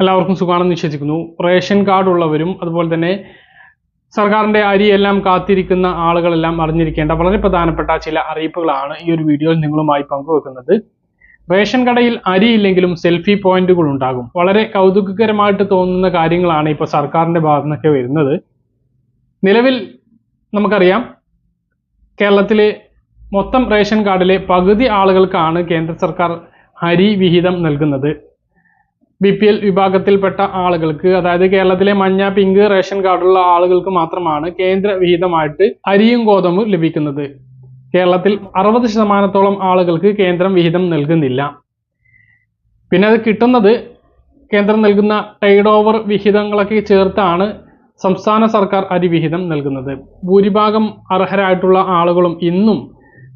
എല്ലാവർക്കും സുഖമാണെന്ന് വിശ്വസിക്കുന്നു. റേഷൻ കാർഡ് ഉള്ളവരും അതുപോലെ തന്നെ സർക്കാരിന്റെ അരിയെല്ലാം കാത്തിരിക്കുന്ന ആളുകളെല്ലാം അറിഞ്ഞിരിക്കേണ്ട വളരെ പ്രധാനപ്പെട്ട ചില അറിയിപ്പുകളാണ് ഈ ഒരു വീഡിയോയിൽ നിങ്ങളുമായി പങ്കുവെക്കുന്നത്. റേഷൻ കടയിൽ അരിയില്ലെങ്കിലും സെൽഫി പോയിന്റുകൾ ഉണ്ടാകും. വളരെ കൗതുകകരമായിട്ട് തോന്നുന്ന കാര്യങ്ങളാണ് ഇപ്പോൾ സർക്കാരിന്റെ ഭാഗത്തു നിന്നൊക്കെ വരുന്നത്. നിലവിൽ നമുക്കറിയാം കേരളത്തിലെ മൊത്തം റേഷൻ കാർഡിലെ പകുതി ആളുകൾക്കാണ് കേന്ദ്ര സർക്കാർ അരി വിഹിതം നൽകുന്നത്. ബി പി എൽ വിഭാഗത്തിൽപ്പെട്ട ആളുകൾക്ക് അതായത് കേരളത്തിലെ മഞ്ഞ പിങ്ക് റേഷൻ കാർഡുള്ള ആളുകൾക്ക് മാത്രമാണ് കേന്ദ്ര വിഹിതമായിട്ട് അരിയും ഗോതമ്പും ലഭിക്കുന്നത്. കേരളത്തിൽ അറുപത് ശതമാനത്തോളം ആളുകൾക്ക് കേന്ദ്രം വിഹിതം നൽകുന്നില്ല. പിന്നെ അത് കിട്ടുന്നത് കേന്ദ്രം നൽകുന്ന ടൈഡ് ഓവർ വിഹിതങ്ങളൊക്കെ ചേർത്താണ് സംസ്ഥാന സർക്കാർ അരി വിഹിതം നൽകുന്നത്. ഭൂരിഭാഗം അർഹരായിട്ടുള്ള ആളുകളും ഇന്നും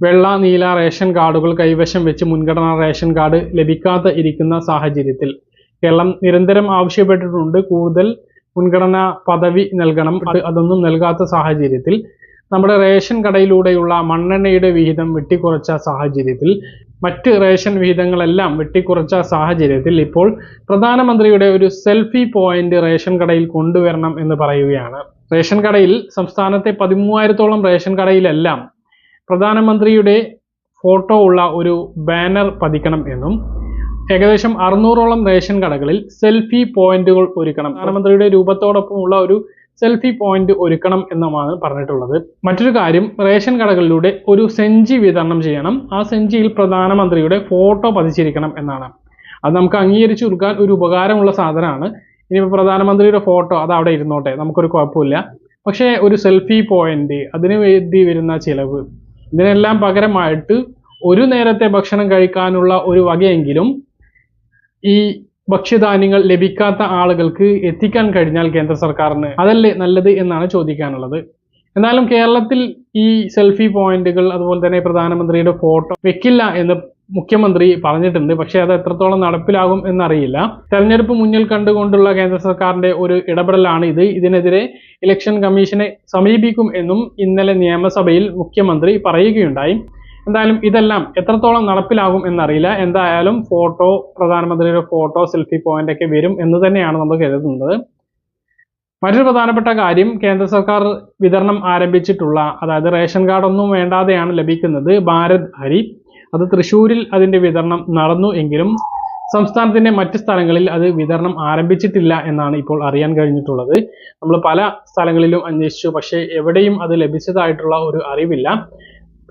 വെള്ള നീല റേഷൻ കാർഡുകൾ കൈവശം വെച്ച് മുൻഗണനാ റേഷൻ കാർഡ് ലഭിക്കാതെ ഇരിക്കുന്ന സാഹചര്യത്തിൽ. കേരളം നിരന്തരം ആവശ്യപ്പെട്ടിട്ടുണ്ട് കൂടുതൽ മുൻഗണന പദവി നൽകണം. അത് അതൊന്നും നൽകാത്ത സാഹചര്യത്തിൽ നമ്മുടെ റേഷൻ കടയിലൂടെയുള്ള മണ്ണെണ്ണയുടെ വിഹിതം വെട്ടിക്കുറച്ച സാഹചര്യത്തിൽ മറ്റ് റേഷൻ വിഹിതങ്ങളെല്ലാം വെട്ടിക്കുറച്ച സാഹചര്യത്തിൽ ഇപ്പോൾ പ്രധാനമന്ത്രിയുടെ ഒരു സെൽഫി പോയിന്റ് റേഷൻ കടയിൽ കൊണ്ടുവരണം എന്ന് പറയുകയാണ്. റേഷൻ കടയിൽ സംസ്ഥാനത്തെ പതിമൂവായിരത്തോളം റേഷൻ കടയിലെല്ലാം പ്രധാനമന്ത്രിയുടെ ഫോട്ടോ ഉള്ള ഒരു ബാനർ പതിക്കണം എന്നും ഏകദേശം അറുന്നൂറോളം റേഷൻ കടകളിൽ സെൽഫി പോയിന്റുകൾ ഒരുക്കണം. പ്രധാനമന്ത്രിയുടെ രൂപത്തോടൊപ്പമുള്ള ഒരു സെൽഫി പോയിന്റ് ഒരുക്കണം എന്നുമാണ് പറഞ്ഞിട്ടുള്ളത്. മറ്റൊരു കാര്യം റേഷൻ കടകളിലൂടെ ഒരു സെഞ്ചി വിതരണം ചെയ്യണം. ആ സെഞ്ചിയിൽ പ്രധാനമന്ത്രിയുടെ ഫോട്ടോ പതിച്ചിരിക്കണം എന്നാണ്. അത് നമുക്ക് അംഗീകരിച്ചു കൊടുക്കാൻ ഒരു ഉപകാരമുള്ള സാധനമാണ്. ഇനിയിപ്പോൾ പ്രധാനമന്ത്രിയുടെ ഫോട്ടോ അത് അവിടെ ഇരുന്നോട്ടെ നമുക്കൊരു കുഴപ്പമില്ല. പക്ഷേ ഒരു സെൽഫി പോയിന്റ് അതിന് വേണ്ടി വരുന്ന ചിലവ് ഇതിനെല്ലാം പകരമായിട്ട് ഒരു നേരത്തെ ഭക്ഷണം കഴിക്കാനുള്ള ഒരു വകയെങ്കിലും ഈ ഭക്ഷ്യധാന്യങ്ങൾ ലഭിക്കാത്ത ആളുകൾക്ക് എത്തിക്കാൻ കഴിഞ്ഞാൽ കേന്ദ്ര സർക്കാരിന് അതല്ലേ നല്ലത് എന്നാണ് ചോദിക്കാനുള്ളത്. എന്നാലും കേരളത്തിൽ ഈ സെൽഫി പോയിന്റുകൾ അതുപോലെ തന്നെ പ്രധാനമന്ത്രിയുടെ ഫോട്ടോ വെക്കില്ല എന്ന് മുഖ്യമന്ത്രി പറഞ്ഞിട്ടുണ്ട്. പക്ഷേ അത് എത്രത്തോളം നടപ്പിലാകും എന്നറിയില്ല. തെരഞ്ഞെടുപ്പ് മുന്നിൽ കണ്ടുകൊണ്ടുള്ള കേന്ദ്ര സർക്കാരിന്റെ ഒരു ഇടപെടലാണ് ഇത്. ഇതിനെതിരെ ഇലക്ഷൻ കമ്മീഷനെ സമീപിക്കും എന്നും ഇന്നലെ നിയമസഭയിൽ മുഖ്യമന്ത്രി പറയുകയുണ്ടായി. എന്തായാലും ഇതെല്ലാം എത്രത്തോളം നടപ്പിലാകും എന്നറിയില്ല. എന്തായാലും ഫോട്ടോ പ്രധാനമന്ത്രിയുടെ ഫോട്ടോ സെൽഫി പോയിന്റ് ഒക്കെ വരും എന്ന് തന്നെയാണ് നമ്മൾ കരുതുന്നത്. മറ്റൊരു പ്രധാനപ്പെട്ട കാര്യം കേന്ദ്ര സർക്കാർ വിതരണം ആരംഭിച്ചിട്ടുള്ള അതായത് റേഷൻ കാർഡ് ഒന്നും വേണ്ടാതെയാണ് ലഭിക്കുന്നത് ഭാരത് ഹരി. അത് തൃശ്ശൂരിൽ അതിന്റെ വിതരണം നടന്നു എങ്കിലും സംസ്ഥാനത്തിന്റെ മറ്റ് സ്ഥലങ്ങളിൽ അത് വിതരണം ആരംഭിച്ചിട്ടില്ല എന്നാണ് ഇപ്പോൾ അറിയാൻ കഴിഞ്ഞിട്ടുള്ളത്. നമ്മൾ പല സ്ഥലങ്ങളിലും അന്വേഷിച്ചു പക്ഷേ എവിടെയും അത് ലഭിച്ചതായിട്ടുള്ള ഒരു അറിവില്ല.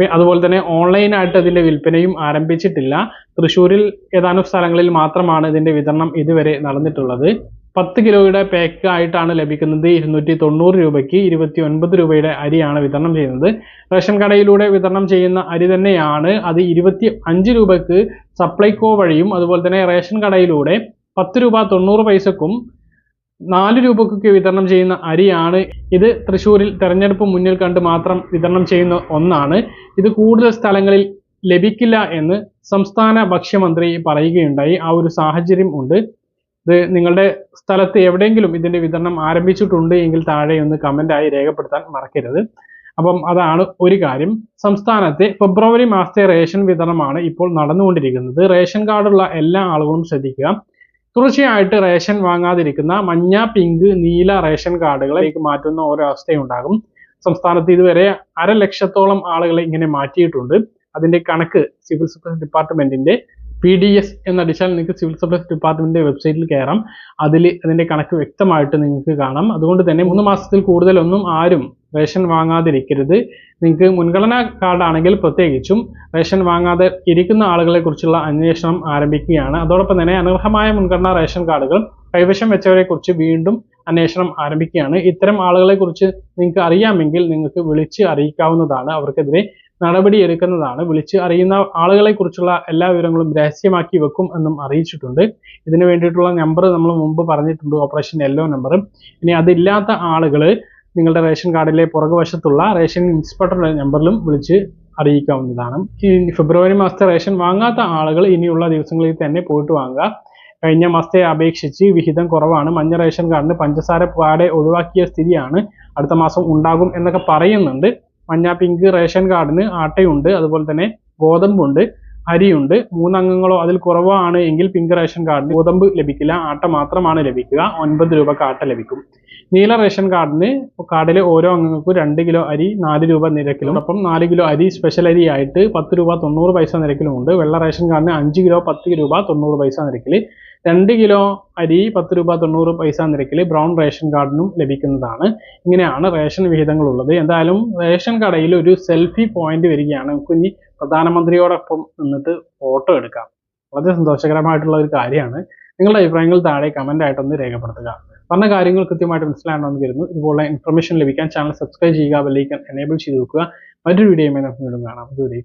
അതുപോലെ തന്നെ ഓൺലൈനായിട്ട് അതിന്റെ വിൽപ്പനയും ആരംഭിച്ചിട്ടില്ല. തൃശ്ശൂരിൽ ഏതാനും സ്ഥലങ്ങളിൽ മാത്രമാണ് ഇതിന്റെ വിതരണം ഇതുവരെ നടന്നിട്ടുള്ളത്. പത്ത് കിലോയുടെ പാക്ക് ആയിട്ടാണ് ലഭിക്കുന്നത്. ഇരുന്നൂറ്റി തൊണ്ണൂറ് രൂപയ്ക്ക് ഇരുപത്തി ഒൻപത് രൂപയുടെ അരിയാണ് വിതരണം ചെയ്യുന്നത്. റേഷൻ കടയിലൂടെ വിതരണം ചെയ്യുന്ന അരി തന്നെയാണ്. അത് ഇരുപത്തി അഞ്ച് രൂപയ്ക്ക് സപ്ലൈകോ വഴിയും അതുപോലെ തന്നെ റേഷൻ കടയിലൂടെ പത്ത് രൂപ തൊണ്ണൂറ് പൈസക്കും നാല് രൂപക്കൊക്കെ വിതരണം ചെയ്യുന്ന അരിയാണ്. ഇത് തൃശ്ശൂരിൽ തെരഞ്ഞെടുപ്പ് മുന്നിൽ കണ്ട് മാത്രം വിതരണം ചെയ്യുന്ന ഒന്നാണ്. ഇത് കൂടുതൽ സ്ഥലങ്ങളിൽ ലഭിക്കില്ല എന്ന് സംസ്ഥാന ഭക്ഷ്യമന്ത്രി പറയുകയുണ്ടായി. ആ ഒരു സാഹചര്യം ഉണ്ട്. ഇത് നിങ്ങളുടെ സ്ഥലത്ത് എവിടെയെങ്കിലും ഇതിന്റെ വിതരണം ആരംഭിച്ചിട്ടുണ്ട് എങ്കിൽ താഴെ ഒന്ന് കമന്റ് ആയി രേഖപ്പെടുത്താൻ മറക്കരുത്. അപ്പം അതാണ് ഒരു കാര്യം. സംസ്ഥാനത്തെ ഫെബ്രുവരി മാസത്തെ റേഷൻ വിതരണമാണ് ഇപ്പോൾ നടന്നുകൊണ്ടിരിക്കുന്നത്. റേഷൻ കാർഡുള്ള എല്ലാ ആളുകളും ശ്രദ്ധിക്കുക. തുടർച്ചയായിട്ട് റേഷൻ വാങ്ങാതിരിക്കുന്ന മഞ്ഞ പിങ്ക് നീല റേഷൻ കാർഡുകളിലേക്ക് മാറ്റുന്ന ഒരവസ്ഥയുണ്ടാകും. സംസ്ഥാനത്ത് ഇതുവരെ അര ലക്ഷത്തോളം ആളുകളെ ഇങ്ങനെ മാറ്റിയിട്ടുണ്ട്. അതിന്റെ കണക്ക് സിവിൽ സപ്ലൈസ് ഡിപ്പാർട്ട്മെന്റിന്റെ പി ഡി എസ് എന്നടിച്ചാൽ നിങ്ങൾക്ക് സിവിൽ സപ്ലൈസ് ഡിപ്പാർട്ട്മെന്റിന്റെ വെബ്സൈറ്റിൽ കയറാം. അതിൽ അതിന്റെ കണക്ക് വ്യക്തമായിട്ട് നിങ്ങൾക്ക് കാണാം. അതുകൊണ്ട് തന്നെ മൂന്ന് മാസത്തിൽ കൂടുതലൊന്നും ആരും റേഷൻ വാങ്ങാതിരിക്കരുത്. നിങ്ങൾക്ക് മുൻഗണനാ കാർഡാണെങ്കിൽ പ്രത്യേകിച്ചും റേഷൻ വാങ്ങാതെ ഇരിക്കുന്ന ആളുകളെ കുറിച്ചുള്ള അന്വേഷണം ആരംഭിക്കുകയാണ്. അതോടൊപ്പം തന്നെ അനർഹമായ മുൻഗണനാ റേഷൻ കാർഡുകൾ കൈവശം വെച്ചവരെ കുറിച്ച് വീണ്ടും അന്വേഷണം ആരംഭിക്കുകയാണ്. ഇത്തരം ആളുകളെ കുറിച്ച് നിങ്ങൾക്ക് അറിയാമെങ്കിൽ നിങ്ങൾക്ക് വിളിച്ച് അറിയിക്കാവുന്നതാണ്. അവർക്കെതിരെ നടപടി എടുക്കുന്നതാണ്. വിളിച്ച് അറിയുന്ന ആളുകളെക്കുറിച്ചുള്ള എല്ലാ വിവരങ്ങളും രഹസ്യമാക്കി വെക്കും എന്നും അറിയിച്ചിട്ടുണ്ട്. ഇതിന് വേണ്ടിയിട്ടുള്ള നമ്പർ നമ്മൾ മുമ്പ് പറഞ്ഞിട്ടുണ്ട്. Operation yellow number. ഇനി അതില്ലാത്ത ആളുകൾ നിങ്ങളുടെ റേഷൻ കാർഡിലെ പുറകുവശത്തുള്ള റേഷൻ ഇൻസ്പെക്ടറുടെ നമ്പറിലും വിളിച്ച് അറിയിക്കാവുന്നതാണ്. ഈ ഫെബ്രുവരി മാസത്തെ റേഷൻ വാങ്ങാത്ത ആളുകൾ ഇനിയുള്ള ദിവസങ്ങളിൽ തന്നെ പോയിട്ട് വാങ്ങുക. കഴിഞ്ഞ മാസത്തെ അപേക്ഷിച്ച് വിഹിതം കുറവാണ്. മഞ്ഞ റേഷൻ കാർഡിന് പഞ്ചസാര പാടെ ഒഴിവാക്കിയ സ്ഥിതിയാണ് അടുത്ത മാസം ഉണ്ടാകും എന്നൊക്കെ പറയുന്നുണ്ട്. മഞ്ഞ പിങ്ക് റേഷൻ കാർഡിന് ആട്ടയുണ്ട്. അതുപോലെ തന്നെ ഗോതമ്പുണ്ട്. അരിയുണ്ട്. മൂന്നംഗങ്ങളോ അതിൽ കുറവാണ് എങ്കിൽ പിങ്ക് റേഷൻ കാർഡിന് ഗോതമ്പ് ലഭിക്കില്ല. ആട്ട മാത്രമാണ് ലഭിക്കുക. ഒൻപത് രൂപ കാട്ട ലഭിക്കും. നീല റേഷൻ കാർഡിന് കാർഡിലെ ഓരോ അംഗങ്ങൾക്കും രണ്ട് കിലോ അരി നാല് രൂപ നിരക്കിലും. ഒപ്പം നാല് കിലോ അരി സ്പെഷ്യൽ അരി ആയിട്ട് പത്ത് രൂപ തൊണ്ണൂറ് പൈസ നിരക്കിലും ഉണ്ട്. വെള്ള റേഷൻ കാർഡിന് അഞ്ച് കിലോ പത്ത് രൂപ തൊണ്ണൂറ് പൈസ നിരക്കിൽ രണ്ട് കിലോ അരി പത്ത് രൂപ തൊണ്ണൂറ് പൈസ നിരക്കിൽ ബ്രൗൺ റേഷൻ കാർഡിനും ലഭിക്കുന്നതാണ്. ഇങ്ങനെയാണ് റേഷൻ വിഹിതങ്ങൾ ഉള്ളത്. എന്തായാലും റേഷൻ കടയിൽ ഒരു സെൽഫി പോയിന്റ് വരികയാണ്. കുഞ്ഞി പ്രധാനമന്ത്രിയോടൊപ്പം നിന്നിട്ട് ഫോട്ടോ എടുക്കാം. വളരെ സന്തോഷകരമായിട്ടുള്ള ഒരു കാര്യമാണ്. നിങ്ങളുടെ അഭിപ്രായങ്ങൾ താഴെ കമന്റ് ആയിട്ടൊന്ന് രേഖപ്പെടുത്തുക. പറഞ്ഞ കാര്യങ്ങൾ കൃത്യമായിട്ട് മനസ്സിലാണെന്ന് കരുതുന്നു. ഇതുപോലെ ഇൻഫർമേഷൻ ലഭിക്കാൻ ചാനൽ സബ്സ്ക്രൈബ് ചെയ്യുക ബെല്ലൈക്കൻ എനേബിൾ ചെയ്ത് വെക്കുക. മറ്റൊരു വീഡിയോയുമായി നമുക്ക് വീണ്ടും കാണാം. ഇതുവരെ